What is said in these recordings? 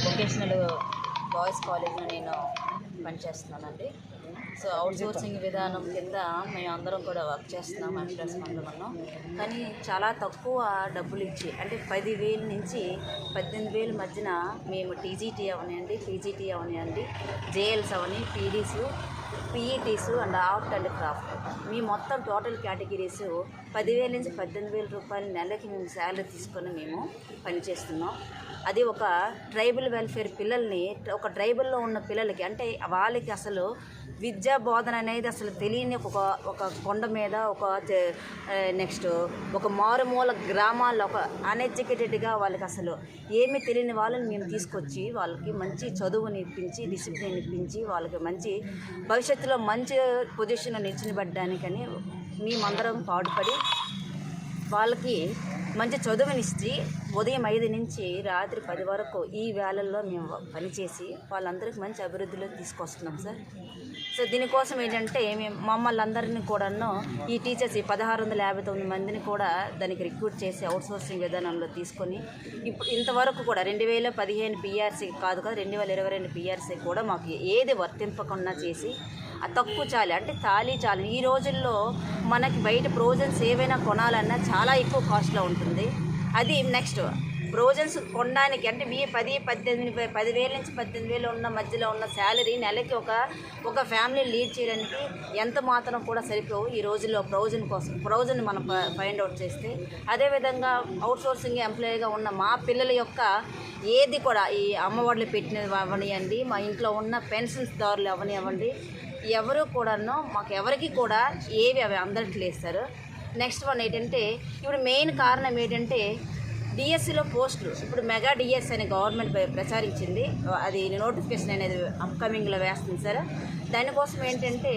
Vocational boys కాలేజ్లో నేను పనిచేస్తున్నానండి. So outsourcing విధానం కింద మేము అందరం కూడా వర్క్ చేస్తున్నాం ఎంప్లాయర్స్ అందరం కానీ చాలా తక్కువ డబ్బులు ఇచ్చి అంటే పదివేల నుంచి పద్దెనిమిది వేల మధ్యన మేము టీజీటీ అవనివ్వండి పీజీటీ అవనివ్వండి JLs Avani PDs PETs and art and craft. మీ మొత్తం టోటల్ కేటగిరీస్ పదివేల నుంచి పద్దెనిమిది వేల రూపాయల నెలకి మేము శాలరీ తీసుకొని మేము పనిచేస్తున్నాం అది ఒక ట్రైబల్ వెల్ఫేర్ పిల్లల్ని ఒక ట్రైబల్లో ఉన్న పిల్లలకి అంటే వాళ్ళకి అసలు విద్యా బోధన అనేది అసలు తెలియని ఒక ఒక కొండ మీద ఒక నెక్స్ట్ ఒక మారుమూల గ్రామాల్లో ఒక అన్ఎడ్యుకేటెడ్గా వాళ్ళకి అసలు ఏమీ తెలియని వాళ్ళని మేము తీసుకొచ్చి వాళ్ళకి మంచి చదువుని ఇప్పించి డిసిప్లిన్ ఇప్పించి వాళ్ళకి మంచి భవిష్యత్తులో మంచి పొజిషన్లో నిలిచినబడ్డానికని మేమందరం పాటుపడి వాళ్ళకి మంచి చదువునిచ్చి ఉదయం ఐదు నుంచి రాత్రి పది వరకు ఈ వేళల్లో మేము పనిచేసి వాళ్ళందరికీ మంచి అభివృద్ధిలో తీసుకొస్తున్నాం సార్. సో దీనికోసం ఏంటంటే మేము మమ్మల్ని అందరినీ కూడాను ఈ టీచర్స్ ఈ పదహారు వందల యాభై తొమ్మిది మందిని కూడా దానికి రిక్రూట్ చేసి అవుట్సోర్సింగ్ విధానంలో తీసుకొని ఇప్పుడు ఇంతవరకు కూడా రెండు వేల పదిహేను పిఆర్సీ కాదు కదా రెండు వేల ఇరవై రెండు పిఆర్సీ కూడా మాకు ఏది వర్తింపకుండా చేసి తక్కువ చాలి అంటే తాళీ చాలు. ఈ రోజుల్లో మనకి బయట ప్రోజన్స్ ఏవైనా కొనాలన్నా చాలా ఎక్కువ కాస్ట్లో ఉంటుంది. అది నెక్స్ట్. ప్రోజన్స్ కొనడానికి అంటే మీ పది పద్దెనిమిది పదివేల నుంచి పద్దెనిమిది వేలు ఉన్న మధ్యలో ఉన్న శాలరీ నెలకి ఒక ఒక ఫ్యామిలీ లీడ్ చేయడానికి ఎంత మాత్రం కూడా సరిపోవు ఈ రోజుల్లో ప్రొవిజన్ కోసం. ప్రొవిజన్ మనం ఫైండ్ అవుట్ చేస్తే. అదేవిధంగా అవుట్ సోర్సింగ్ ఎంప్లాయీగా ఉన్న మా పిల్లల యొక్క ఏది కూడా ఈ అమ్మఒడిలు పెట్టినవి అవనివ్వండి మా ఇంట్లో ఉన్న పెన్షన్స్ దారులు అవనివ్వండి ఎవరు కూడాను మాకు ఎవరికి కూడా ఏవి అవి అందట్లేదు సార్. నెక్స్ట్ వన్ ఏంటంటే ఇప్పుడు మెయిన్ కారణం ఏంటంటే డిఎస్సిలో పోస్టులు. ఇప్పుడు మెగా డిఎస్ అని గవర్నమెంట్ ప్రచారించింది. అది నోటిఫికేషన్ అనేది అప్కమింగ్లో వేస్తుంది సార్. దానికోసం ఏంటంటే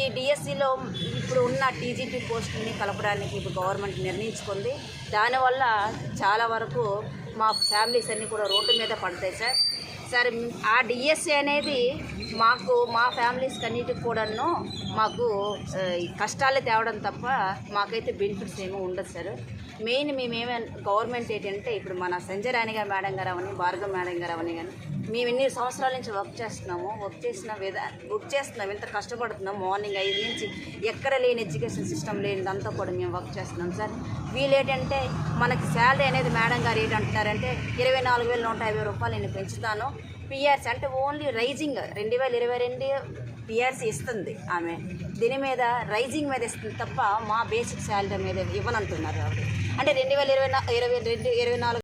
ఈ డిఎస్సిలో ఇప్పుడు ఉన్న టీజీటీ పోస్టుల్ని కలపడానికి ఇప్పుడు గవర్నమెంట్ నిర్ణయించుకుంది. దానివల్ల చాలా వరకు మా ఫ్యామిలీస్ అన్నీ కూడా రోడ్డు మీద పడతాయి సార్. సార్ ఆ డిఎస్సి అనేది మాకు మా ఫ్యామిలీస్ అన్నిటికి కూడాను మాకు కష్టాలు తేవడం తప్ప మాకైతే బెనిఫిట్స్ ఏమీ ఉండదు సార్. మెయిన్ మేమేమే గవర్నమెంట్ ఏంటంటే ఇప్పుడు మన సంజయ్ రాణి గారు మేడం గారు అవని భార్గవ్ మేడం గారు అవని కానీ మేము ఎన్ని సంవత్సరాల నుంచి వర్క్ చేస్తున్నాము వర్క్ చేసిన విధా వర్క్ చేస్తున్నాం. ఎంత కష్టపడుతున్నాం. మార్నింగ్ ఐదు నుంచి ఎక్కడ లేని ఎడ్యుకేషన్ సిస్టమ్ లేనిదంతా కూడా మేము వర్క్ చేస్తున్నాం సార్. వీళ్ళు ఏంటంటే మనకి శాలరీ అనేది మేడం గారు ఏంటంటున్నారంటే ఇరవై నాలుగు వేల నూట యాభై రూపాయలు నేను పెంచుతాను. పిఆర్సీ అంటే ఓన్లీ రైజింగ్ రెండు వేల ఇరవై రెండు పిఆర్సీ ఇస్తుంది ఆమె. దీని మీద రైజింగ్ మీద ఇస్తుంది తప్ప మా బేసిక్ శాలరీ మీద ఇవ్వనంటున్నారు ఆవిడ. అంటే రెండు వేల ఇరవై నా ఇరవై రెండు ఇరవై నాలుగు